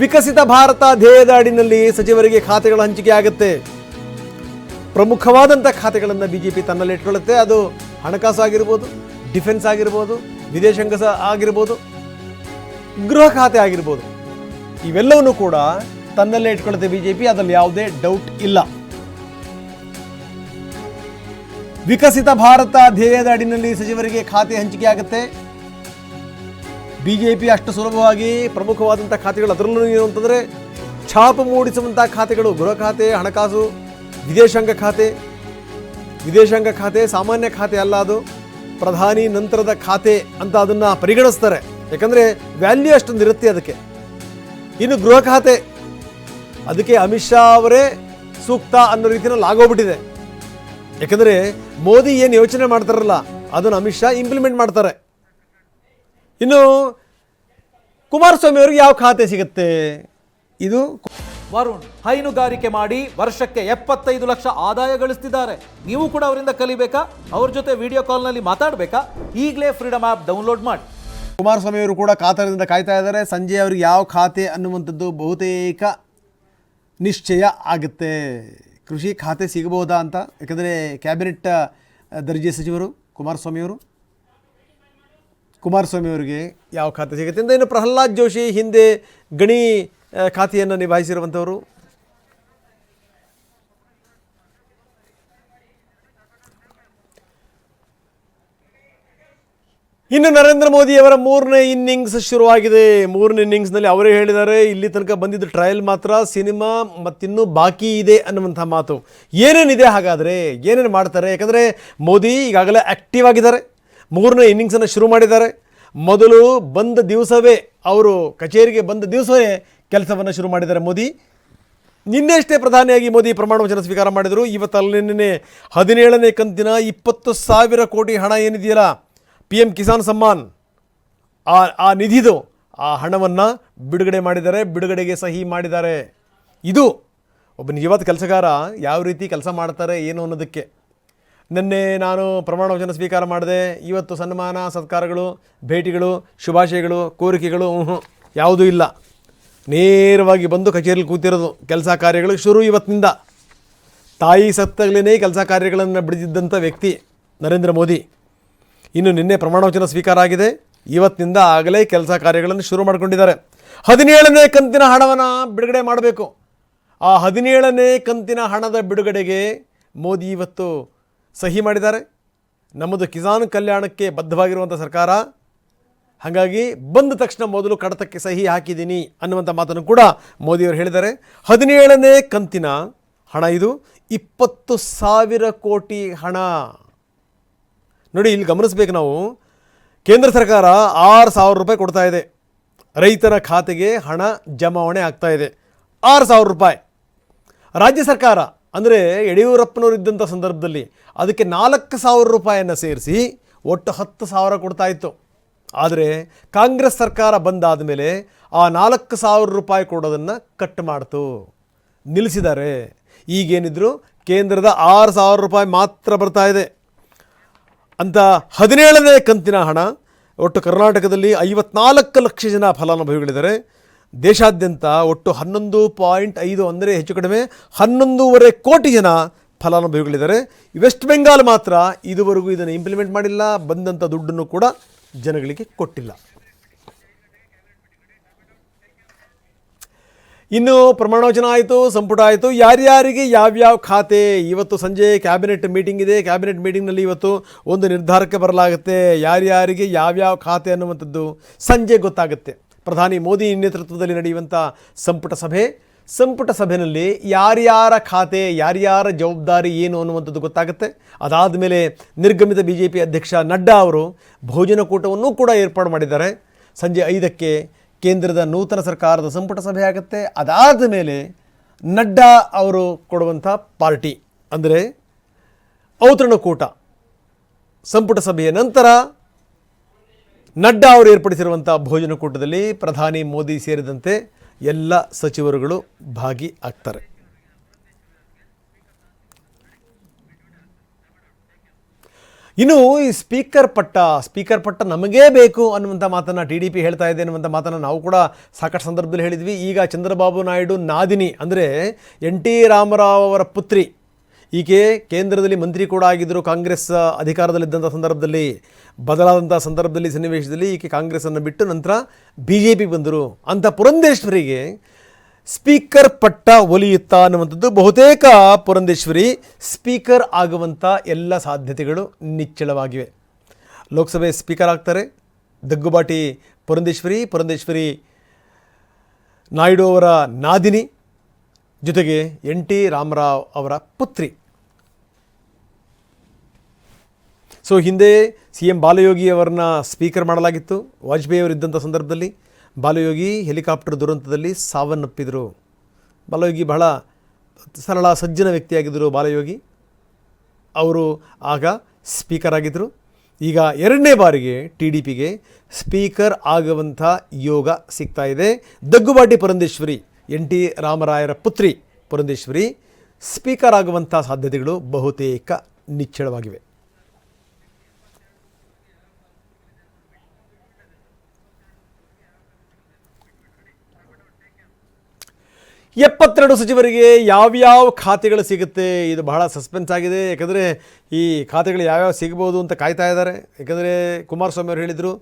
ವಿಕಸಿತ ಭಾರತ ಧ್ಯೇಯದ ಅಡಿನಲ್ಲಿ ಸಚಿವರಿಗೆ ಖಾತೆಗಳ ಹಂಚಿಕೆ ಆಗುತ್ತೆ. ಪ್ರಮುಖವಾದಂಥ ಖಾತೆಗಳನ್ನು ಬಿಜೆಪಿ ತನ್ನಲ್ಲಿ ಇಟ್ಕೊಳ್ಳುತ್ತೆ. ಅದು ಹಣಕಾಸು ಆಗಿರ್ಬೋದು, ಡಿಫೆನ್ಸ್ ಆಗಿರ್ಬೋದು, ವಿದೇಶಾಂಗ ಆಗಿರ್ಬೋದು, ಗೃಹ ಖಾತೆ ಆಗಿರ್ಬೋದು. ಇವೆಲ್ಲವನ್ನೂ ಕೂಡ ತನ್ನಲ್ಲೇ ಇಟ್ಕೊಳ್ಳುತ್ತೆ ಬಿಜೆಪಿ. ಅದರಲ್ಲಿ ಯಾವುದೇ ಡೌಟ್ ಇಲ್ಲ. ವಿಕಸಿತ ಭಾರತ ಧ್ಯೇಯದ ಅಡಿನಲ್ಲಿ ಸಚಿವರಿಗೆ ಖಾತೆ ಹಂಚಿಕೆ ಆಗುತ್ತೆ. ಬಿಜೆಪಿ ಅಷ್ಟು ಸುಲಭವಾಗಿ ಪ್ರಮುಖವಾದಂಥ ಖಾತೆಗಳು ಅದರಲ್ಲೂ ಏನು ಅಂತಂದರೆ ಛಾಪು ಮೂಡಿಸುವಂಥ ಖಾತೆಗಳು, ಗೃಹ ಖಾತೆ, ಹಣಕಾಸು, ವಿದೇಶಾಂಗ ಖಾತೆ ವಿದೇಶಾಂಗ ಖಾತೆ, ಸಾಮಾನ್ಯ ಖಾತೆ ಅಲ್ಲ ಅದು. ಪ್ರಧಾನಿ ನಂತರದ ಖಾತೆ ಅಂತ ಅದನ್ನು ಪರಿಗಣಿಸ್ತಾರೆ. ಯಾಕಂದರೆ ವ್ಯಾಲ್ಯೂ ಅಷ್ಟೊಂದು ಇರುತ್ತೆ ಅದಕ್ಕೆ. ಇನ್ನು ಗೃಹ ಖಾತೆ, ಅದಕ್ಕೆ ಅಮಿತ್ ಶಾ ಅವರೇ ಸೂಕ್ತ ಅನ್ನೋ ರೀತಿಯಲ್ಲಿ ಆಗೋಗ್ಬಿಟ್ಟಿದೆ ಯಾಕಂದರೆ ಮೋದಿ ಏನು ಯೋಚನೆ ಮಾಡ್ತಾರಲ್ಲ, ಅದನ್ನು ಅಮಿತ್ ಶಾ ಇಂಪ್ಲಿಮೆಂಟ್ ಮಾಡ್ತಾರೆ. ಇನ್ನು ಕುಮಾರಸ್ವಾಮಿ ಅವರಿಗೆ ಯಾವ ಖಾತೆ ಸಿಗುತ್ತೆ? ಇದು ವರುಣ್ ಹೈನುಗಾರಿಕೆ ಮಾಡಿ ವರ್ಷಕ್ಕೆ ಎಪ್ಪತ್ತೈದು ಲಕ್ಷ ಆದಾಯ ಗಳಿಸ್ತಿದ್ದಾರೆ. ನೀವು ಕೂಡ ಅವರಿಂದ ಕಲಿಬೇಕಾ? ಅವ್ರ ಜೊತೆ ವಿಡಿಯೋ ಕಾಲ್ನಲ್ಲಿ ಮಾತಾಡಬೇಕಾ? ಈಗಲೇ ಫ್ರೀಡಮ್ ಆ್ಯಪ್ ಡೌನ್ಲೋಡ್ ಮಾಡಿ. ಕುಮಾರಸ್ವಾಮಿ ಅವರು ಕೂಡ ಕಾತರದಿಂದ ಕಾಯ್ತಾ ಇದ್ದಾರೆ. ಸಂಜೆ ಅವರಿಗೆ ಯಾವ ಖಾತೆ ಅನ್ನುವಂಥದ್ದು ಬಹುತೇಕ ನಿಶ್ಚಯ ಆಗುತ್ತೆ. ಕೃಷಿ ಖಾತೆ ಸಿಗಬಹುದಾ ಅಂತ? ಯಾಕಂದರೆ ಕ್ಯಾಬಿನೆಟ್ ದರ್ಜೆ ಸಚಿವರು ಕುಮಾರಸ್ವಾಮಿ ಅವರು ಕುಮಾರಸ್ವಾಮಿ ಅವರಿಗೆ ಯಾವ ಖಾತೆ ಸಿಗುತ್ತೆ ಅಂತ ಇನ್ನು ಪ್ರಹ್ಲಾದ್ ಜೋಶಿ ಹಿಂದೆ ಗಣಿ ಖಾತೆಯನ್ನು ನಿಭಾಯಿಸಿರುವಂಥವರು ಇನ್ನು ನರೇಂದ್ರ ಮೋದಿಯವರ ಮೂರನೇ ಇನ್ನಿಂಗ್ಸ್ ಶುರುವಾಗಿದೆ. ಮೂರನೇ ಇನ್ನಿಂಗ್ಸ್ನಲ್ಲಿ ಅವರೇ ಹೇಳಿದ್ದಾರೆ, ಇಲ್ಲಿ ತನಕ ಬಂದಿದ್ದ ಟ್ರಯಲ್ ಮಾತ್ರ, ಸಿನಿಮಾ ಮತ್ತಿನ್ನೂ ಬಾಕಿ ಇದೆ ಅನ್ನುವಂಥ ಮಾತು. ಏನೇನಿದೆ ಹಾಗಾದರೆ, ಏನೇನು ಮಾಡ್ತಾರೆ? ಯಾಕಂದರೆ ಮೋದಿ ಈಗಾಗಲೇ ಆ್ಯಕ್ಟಿವ್ ಆಗಿದ್ದಾರೆ. ಮೂರನೇ ಇನ್ನಿಂಗ್ಸನ್ನು ಶುರು ಮಾಡಿದ್ದಾರೆ. ಮೊದಲು ಬಂದ ದಿವಸವೇ ಅವರು ಕಚೇರಿಗೆ ಬಂದ ದಿವಸವೇ ಕೆಲಸವನ್ನು ಶುರು ಮಾಡಿದ್ದಾರೆ ಮೋದಿ. ನಿನ್ನೆಷ್ಟೇ ಪ್ರಧಾನಿಯಾಗಿ ಮೋದಿ ಪ್ರಮಾಣ ವಚನ ಸ್ವೀಕಾರ ಮಾಡಿದರು. ಇವತ್ತಲ್ಲಿ ನಿನ್ನೆ ಹದಿನೇಳನೇ ಕಂತಿನ ಇಪ್ಪತ್ತು ಸಾವಿರ ಕೋಟಿ ಹಣ ಏನಿದೆಯಲ್ಲ ಪಿ ಎಂ ಕಿಸಾನ್ ಸಮ್ಮಾನ್. ಆ ಆ ನಿಧಿದು ಆ ಹಣವನ್ನು ಬಿಡುಗಡೆ ಮಾಡಿದ್ದಾರೆ, ಬಿಡುಗಡೆಗೆ ಸಹಿ ಮಾಡಿದ್ದಾರೆ. ಇದು ಒಬ್ಬ ನಿಜವಾದ ಕೆಲಸಗಾರ ಯಾವ ರೀತಿ ಕೆಲಸ ಮಾಡ್ತಾರೆ, ಏನು ಅನ್ನೋದಕ್ಕೆ. ನಿನ್ನೆ ನಾನು ಪ್ರಮಾಣ ವಚನ ಸ್ವೀಕಾರ ಮಾಡಿದೆ ಇವತ್ತು ಸನ್ಮಾನ, ಸತ್ಕಾರಗಳು, ಭೇಟಿಗಳು, ಶುಭಾಶಯಗಳು, ಕೋರಿಕೆಗಳು ಯಾವುದೂ ಇಲ್ಲ. ನೇರವಾಗಿ ಬಂದು ಕಚೇರಿಯಲ್ಲಿ ಕೂತಿರೋದು ಕೆಲಸ ಕಾರ್ಯಗಳು ಶುರು ಇವತ್ತಿನಿಂದ ತಾಯಿ ಸತ್ತಾಗಲೇ ಕೆಲಸ ಕಾರ್ಯಗಳನ್ನು ಬಿಡಿದಿದ್ದಂಥ ವ್ಯಕ್ತಿ ನರೇಂದ್ರ ಮೋದಿ. ಇನ್ನು ನಿನ್ನೆ ಪ್ರಮಾಣವಚನ ಸ್ವೀಕಾರ ಆಗಿದೆ. ಇವತ್ತಿನಿಂದ ಆಗಲೇ ಕೆಲಸ ಕಾರ್ಯಗಳನ್ನು ಶುರು ಮಾಡಿಕೊಂಡಿದ್ದಾರೆ. ಹದಿನೇಳನೇ ಕಂತಿನ ಹಣವನ್ನು ಬಿಡುಗಡೆ ಮಾಡಬೇಕು. ಆ ಹದಿನೇಳನೇ ಕಂತಿನ ಹಣದ ಬಿಡುಗಡೆಗೆ ಮೋದಿ ಇವತ್ತು ಸಹಿ ಮಾಡಿದ್ದಾರೆ. ನಮ್ಮದು ಕಿಸಾನ್ ಕಲ್ಯಾಣಕ್ಕೆ ಬದ್ಧವಾಗಿರುವಂಥ ಸರ್ಕಾರ, ಹಾಗಾಗಿ ಬಂದ ತಕ್ಷಣ ಮೊದಲು ಕಡತಕ್ಕೆ ಸಹಿ ಹಾಕಿದ್ದೀನಿ ಅನ್ನುವಂಥ ಮಾತನ್ನು ಕೂಡ ಮೋದಿಯವರು ಹೇಳಿದ್ದಾರೆ. ಹದಿನೇಳನೇ ಕಂತಿನ ಹಣ ಇದು. ಇಪ್ಪತ್ತು ಸಾವಿರ ಕೋಟಿ ಹಣ. ನೋಡಿ, ಇಲ್ಲಿ ಗಮನಿಸ್ಬೇಕು ನಾವು. ಕೇಂದ್ರ ಸರ್ಕಾರ ಆರು ಸಾವಿರ ರೂಪಾಯಿ ಕೊಡ್ತಾ ಇದೆ. ರೈತರ ಖಾತೆಗೆ ಹಣ ಜಮಾವಣೆ ಆಗ್ತಾ ಇದೆ. ಆರು ಸಾವಿರ ರೂಪಾಯಿ. ರಾಜ್ಯ ಸರ್ಕಾರ ಅಂದರೆ ಯಡಿಯೂರಪ್ಪನವರು ಇದ್ದಂಥ ಸಂದರ್ಭದಲ್ಲಿ ಅದಕ್ಕೆ ನಾಲ್ಕು ಸಾವಿರ ರೂಪಾಯಿಯನ್ನು ಸೇರಿಸಿ ಒಟ್ಟು ಹತ್ತು ಸಾವಿರ ಕೊಡ್ತಾ ಇತ್ತು. ಆದರೆ ಕಾಂಗ್ರೆಸ್ ಸರ್ಕಾರ ಬಂದಾದ ಮೇಲೆ ಆ ನಾಲ್ಕು ಸಾವಿರ ರೂಪಾಯಿ ಕೊಡೋದನ್ನು ಕಟ್ ಮಾಡ್ತು. ನಿಲ್ಲಿಸಿದ್ದಾರೆ. ಈಗೇನಿದ್ರು ಕೇಂದ್ರದ ಆರು ಸಾವಿರ ರೂಪಾಯಿ ಮಾತ್ರ ಬರ್ತಾ ಇದೆ. ಅಂತ ಹದಿನೇಳನೇ ಕಂತಿನ ಹಣ ಒಟ್ಟು ಕರ್ನಾಟಕದಲ್ಲಿ ಐವತ್ನಾಲ್ಕು ಲಕ್ಷ ಜನ ಫಲಾನುಭವಿಗಳಿದ್ದಾರೆ. ದೇಶಾದ್ಯಂತ ಒಟ್ಟು ಹನ್ನೊಂದು ಪಾಯಿಂಟ್ ಐದು ಅಂದರೆ ಹೆಚ್ಚು ಕಡಿಮೆ ಹನ್ನೊಂದೂವರೆ ಕೋಟಿ ಜನ ಫಲಾನುಭವಿಗಳಿದ್ದಾರೆ. ವೆಸ್ಟ್ ಬೆಂಗಾಲ್ ಮಾತ್ರ ಇದುವರೆಗೂ ಇದನ್ನು ಇಂಪ್ಲಿಮೆಂಟ್ ಮಾಡಿಲ್ಲ ಬಂದಂಥ ದುಡ್ಡನ್ನು ಕೂಡ ಜನಗಳಿಗೆ ಕೊಟ್ಟಿಲ್ಲ. ಇನ್ನು ಪ್ರಮಾಣವಚನ ಆಯಿತು, ಸಂಪುಟ ಆಯಿತು. ಯಾರ್ಯಾರಿಗೆ ಯಾವ್ಯಾವ ಖಾತೆ? ಇವತ್ತು ಸಂಜೆ ಕ್ಯಾಬಿನೆಟ್ ಮೀಟಿಂಗ್ ಇದೆ. ಕ್ಯಾಬಿನೆಟ್ ಮೀಟಿಂಗ್ನಲ್ಲಿ ಇವತ್ತು ಒಂದು ನಿರ್ಧಾರಕ್ಕೆ ಬರಲಾಗುತ್ತೆ. ಯಾರ್ಯಾರಿಗೆ ಯಾವ್ಯಾವ ಖಾತೆ ಅನ್ನುವಂಥದ್ದು ಸಂಜೆ ಗೊತ್ತಾಗುತ್ತೆ. ಪ್ರಧಾನಿ ಮೋದಿ ನೇತೃತ್ವದಲ್ಲಿ ನಡೆಯುವಂಥ ಸಂಪುಟ ಸಭೆ. ಸಂಪುಟ ಸಭೆಯಲ್ಲಿ ಯಾರ್ಯಾರ ಖಾತೆ, ಯಾರ್ಯಾರ ಜವಾಬ್ದಾರಿ ಏನು ಅನ್ನುವಂಥದ್ದು ಗೊತ್ತಾಗುತ್ತೆ. ಅದಾದ ಮೇಲೆ ನಿರ್ಗಮಿತ ಬಿ ಜೆ ಪಿ ಅಧ್ಯಕ್ಷ ನಡ್ಡಾ ಅವರು ಭೋಜನಕೂಟವನ್ನು ಕೂಡ ಏರ್ಪಾಡು ಮಾಡಿದ್ದಾರೆ. ಸಂಜೆ ಐದಕ್ಕೆ ಕೇಂದ್ರದ ನೂತನ ಸರ್ಕಾರದ ಸಂಪುಟ ಸಭೆ ಆಗುತ್ತೆ. ಅದಾದ ಮೇಲೆ ನಡ್ಡಾ ಅವರು ಕೊಡುವಂಥ ಪಾರ್ಟಿ ಅಂದರೆ ಔತಣಕೂಟ. ಸಂಪುಟ ಸಭೆಯ ನಂತರ ನಡ್ಡಾ ಅವರು ಏರ್ಪಡಿಸಿರುವಂಥ ಭೋಜನಕೂಟದಲ್ಲಿ ಪ್ರಧಾನಿ ಮೋದಿ ಸೇರಿದಂತೆ ಎಲ್ಲ ಸಚಿವರುಗಳು ಭಾಗಿ ಆಗ್ತಾರೆ ಇನ್ನು ಈ ಸ್ಪೀಕರ್ ಪಟ್ಟ ಸ್ಪೀಕರ್ ಪಟ್ಟ ನಮಗೇ ಬೇಕು ಅನ್ನುವಂಥ ಮಾತನ್ನು ಟಿ ಡಿ ಪಿ ಹೇಳ್ತಾ ಇದೆ ಅನ್ನುವಂಥ ಮಾತನ್ನು ನಾವು ಕೂಡ ಸಾಕಷ್ಟು ಸಂದರ್ಭದಲ್ಲಿ ಹೇಳಿದ್ವಿ. ಈಗ ಚಂದ್ರಬಾಬು ನಾಯ್ಡು ನಾದಿನಿ ಅಂದರೆ ಎನ್ ಟಿ ರಾಮರಾವ್ ಅವರ ಪುತ್ರಿ ಈಕೆ ಕೇಂದ್ರದಲ್ಲಿ ಮಂತ್ರಿ ಕೂಡ ಆಗಿದ್ದರು ಕಾಂಗ್ರೆಸ್ ಅಧಿಕಾರದಲ್ಲಿದ್ದಂಥ ಸಂದರ್ಭದಲ್ಲಿ, ಬದಲಾದಂಥ ಸಂದರ್ಭದಲ್ಲಿ ಸನ್ನಿವೇಶದಲ್ಲಿ ಈಕೆ ಕಾಂಗ್ರೆಸ್ಸನ್ನು ಬಿಟ್ಟು ನಂತರ ಬಿ ಜೆ ಪಿ ಬಂದರು. ಅಂಥ ಪುರಂದೇಶ್ವರಿಗೆ ಸ್ಪೀಕರ್ ಪಟ್ಟ ಒಲಿಯುತ್ತಾ ಅನ್ನುವಂಥದ್ದು ಬಹುತೇಕ ಪುರಂದೇಶ್ವರಿ ಸ್ಪೀಕರ್ ಆಗುವಂಥ ಎಲ್ಲ ಸಾಧ್ಯತೆಗಳು ನಿಚ್ಚಳವಾಗಿವೆ. ಲೋಕಸಭೆ ಸ್ಪೀಕರ್ ಆಗ್ತಾರೆ. ದಗ್ಗುಬಾಟಿ ಪುರಂದೇಶ್ವರಿ ಪುರಂದೇಶ್ವರಿ ನಾಯ್ಡು ಅವರ ನಾದಿನಿ, ಜೊತೆಗೆ ಎನ್ ಟಿ ರಾಮರಾವ್ ಅವರ ಪುತ್ರಿ. ಸೊ ಹಿಂದೆ ಸಿ ಎಂ ಬಾಲಯೋಗಿ ಅವರನ್ನ ಸ್ಪೀಕರ್ ಮಾಡಲಾಗಿತ್ತು. ವಾಜಪೇಯಿ ಅವರು ಇದ್ದಂಥ ಸಂದರ್ಭದಲ್ಲಿ ಬಾಲಯೋಗಿ ಹೆಲಿಕಾಪ್ಟರ್ ದುರಂತದಲ್ಲಿ ಸಾವನ್ನಪ್ಪಿದರು. ಬಾಲಯೋಗಿ ಬಹಳ ಸರಳ, ಸಜ್ಜನ ವ್ಯಕ್ತಿಯಾಗಿದ್ದರು ಬಾಲಯೋಗಿ. ಅವರು ಆಗ ಸ್ಪೀಕರ್ ಆಗಿದ್ದರು ಈಗ ಎರಡನೇ ಬಾರಿಗೆ ಟಿ ಡಿ ಪಿಗೆ ಸ್ಪೀಕರ್ ಆಗುವಂಥ ಯೋಗ ಸಿಗ್ತಾ ಇದೆ. ದಗ್ಗುಬಾಟಿ ಪುರಂಧೇಶ್ವರಿ ಎನ್ ಟಿ ರಾಮರಾಯರ ಪುತ್ರಿ ಪುರಂದೇಶ್ವರಿ ಸ್ಪೀಕರ್ ಆಗುವಂಥ ಸಾಧ್ಯತೆಗಳು ಬಹುತೇಕ ನಿಚ್ಚಳವಾಗಿವೆ. ಎಪ್ಪತ್ತೆರಡು ಸಚಿವರಿಗೆ ಯಾವ್ಯಾವ ಖಾತೆಗಳು ಸಿಗುತ್ತೆ? ಇದು ಬಹಳ ಸಸ್ಪೆನ್ಸ್ ಆಗಿದೆ. ಯಾಕಂದರೆ ಈ ಖಾತೆಗಳು ಯಾವ್ಯಾವ ಸಿಗ್ಬೋದು ಅಂತ ಕಾಯ್ತಾ ಇದ್ದಾರೆ. ಯಾಕಂದರೆ ಕುಮಾರಸ್ವಾಮಿ ಅವರು ಹೇಳಿದರು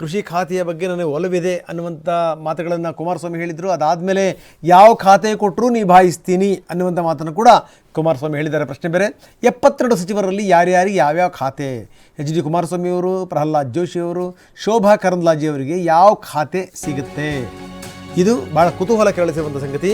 ಕೃಷಿ ಖಾತೆಯ ಬಗ್ಗೆ ನನಗೆ ಒಲವಿದೆ ಅನ್ನುವಂಥ ಮಾತುಗಳನ್ನು ಕುಮಾರಸ್ವಾಮಿ ಹೇಳಿದರು. ಅದಾದಮೇಲೆ ಯಾವ ಖಾತೆ ಕೊಟ್ಟರೂ ನಿಭಾಯಿಸ್ತೀನಿ ಅನ್ನುವಂಥ ಮಾತನ್ನು ಕೂಡ ಕುಮಾರಸ್ವಾಮಿ ಹೇಳಿದ್ದಾರೆ. ಪ್ರಶ್ನೆ ಬೇರೆ, ಎಪ್ಪತ್ತೆರಡು ಸಚಿವರಲ್ಲಿ ಯಾರ್ಯಾರಿಗೆ ಯಾವ್ಯಾವ ಖಾತೆ? ಎಚ್ ಡಿ ಕುಮಾರಸ್ವಾಮಿ ಅವರು, ಪ್ರಹ್ಲಾದ್ ಜೋಶಿ ಅವರು, ಶೋಭಾ ಕರಂದ್ಲಾಜಿ ಅವರಿಗೆ ಯಾವ ಖಾತೆ ಸಿಗುತ್ತೆ? ಇದು ಭಾಳ ಕುತೂಹಲ ಕೆರಳಿಸಿರುವಂಥ ಸಂಗತಿ.